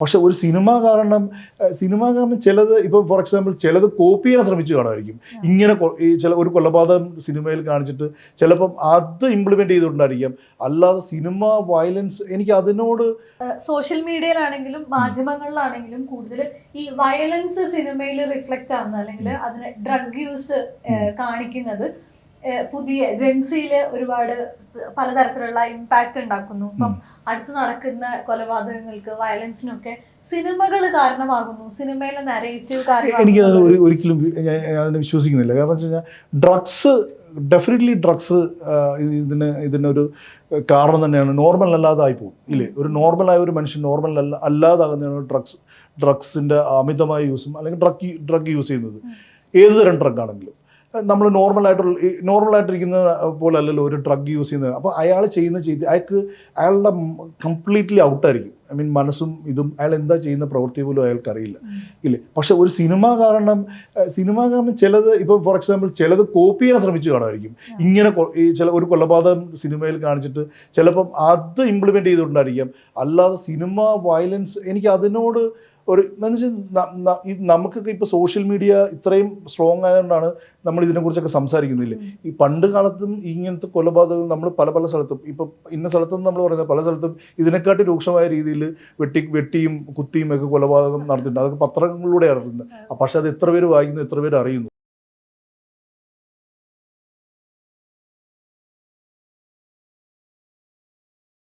പക്ഷെ ഒരു സിനിമ കാരണം സിനിമ കാരണം ചിലത് ഇപ്പം ഫോർ എക്സാമ്പിൾ ചിലത് കോപ്പി ചെയ്യാൻ ശ്രമിച്ചു കാണുമായിരിക്കും. ഇങ്ങനെ ഈ ചില ഒരു കൊലപാതകം സിനിമയിൽ കാണിച്ചിട്ട് ചിലപ്പം അത് ഇംപ്ലിമെന്റ് ചെയ്തിട്ടുണ്ടായിരിക്കാം അല്ലാതെ സിനിമ വയലൻസ് എനിക്ക് അതിനോട് സോഷ്യൽ മീഡിയയിലാണെങ്കിലും മാധ്യമങ്ങളിലാണെങ്കിലും കൂടുതൽ ഈ വയലൻസ് സിനിമയിൽ റിഫ്ലക്റ്റ് ആവുന്ന അല്ലെങ്കിൽ അതിന് ഡ്രഗ് യൂസ് കാണിക്കുന്നത് പുതിയ ജെൻസിയിൽ ഒരുപാട് പലതരത്തിലുള്ള ഇമ്പാക്റ്റ് ഉണ്ടാക്കുന്നു. ഇപ്പം അടുത്ത് നടക്കുന്ന കൊലപാതകങ്ങൾക്ക് വയലൻസിനൊക്കെ സിനിമകൾ കാരണമാകുന്നു. സിനിമയിലെ നരേറ്റീവ് കാരണം എനിക്ക് ഒരിക്കലും അതിനെ വിശ്വസിക്കുന്നില്ല. കാരണം വെച്ച് കഴിഞ്ഞാൽ ഡ്രഗ്സ് ഡെഫിനറ്റ്ലി ഡ്രഗ്സ് ഇതിന് ഇതിനൊരു കാരണം തന്നെയാണ്. നോർമൽ അല്ലാതായി പോകും ഇല്ലേ? ഒരു നോർമലായ ഒരു മനുഷ്യൻ നോർമൽ അല്ല അല്ലാതാകുന്നതാണ് ഡ്രഗ്സ് ഡ്രഗ്സിന്റെ അമിതമായ യൂസും അല്ലെങ്കിൽ ഡ്രഗ് ഡ്രഗ് യൂസ് ചെയ്യുന്നത്. ഏത് തരം ഡ്രഗ് ആണെങ്കിലും. നമ്മൾ നോർമലായിട്ടുള്ള നോർമലായിട്ടിരിക്കുന്ന പോലെ അല്ലല്ലോ ഒരു ഡ്രഗ് യൂസ് ചെയ്യുന്നത്. അപ്പോൾ അയാൾ ചെയ്യുന്ന ചെയ്ത് അയാൾക്ക് അയാളുടെ കംപ്ലീറ്റ്ലി ഔട്ടായിരിക്കും ഐ മീൻ മനസ്സും ഇതും അയാൾ എന്താ ചെയ്യുന്ന പ്രവൃത്തി പോലും അയാൾക്ക് അറിയില്ല. ഇല്ലേ? പക്ഷെ ഒരു സിനിമ കാരണം സിനിമ കാരണം ചിലത് ഇപ്പം ഫോർ എക്സാമ്പിൾ ചിലത് കോപ്പി ചെയ്യാൻ ശ്രമിച്ച് കാണുമായിരിക്കും. ഇങ്ങനെ ചില ഒരു കൊലപാതകം സിനിമയിൽ കാണിച്ചിട്ട് ചിലപ്പം അത് ഇംപ്ലിമെന്റ് ചെയ്തുകൊണ്ടായിരിക്കാം. അല്ലാതെ സിനിമ വയലൻസ് എനിക്ക് അതിനോട് ഒരു എന്ന് വെച്ചാൽ ന- ന- ഈ നമുക്കൊക്കെ ഇപ്പോൾ സോഷ്യൽ മീഡിയ ഇത്രയും സ്ട്രോങ് ആയതുകൊണ്ടാണ് നമ്മൾ ഇതിനെക്കുറിച്ചൊക്കെ സംസാരിക്കുന്നില്ലേ? ഈ പണ്ട് കാലത്തും ഇങ്ങനത്തെ കൊലപാതകം നമ്മൾ പല പല സ്ഥലത്തും ഇപ്പം ഇന്ന സ്ഥലത്തും നമ്മൾ പറയുന്നത് പല സ്ഥലത്തും ഇതിനെക്കാട്ടി രൂക്ഷമായ രീതിയിൽ വെട്ടി വെട്ടിയും കുത്തിയും ഒക്കെ കൊലപാതകം നടത്തിയിട്ടുണ്ട്. അതൊക്കെ പത്രങ്ങളിലൂടെ അറിയുന്നത് പക്ഷേ അത് എത്ര പേര് വായിക്കുന്നു എത്ര പേര് അറിയുന്നു?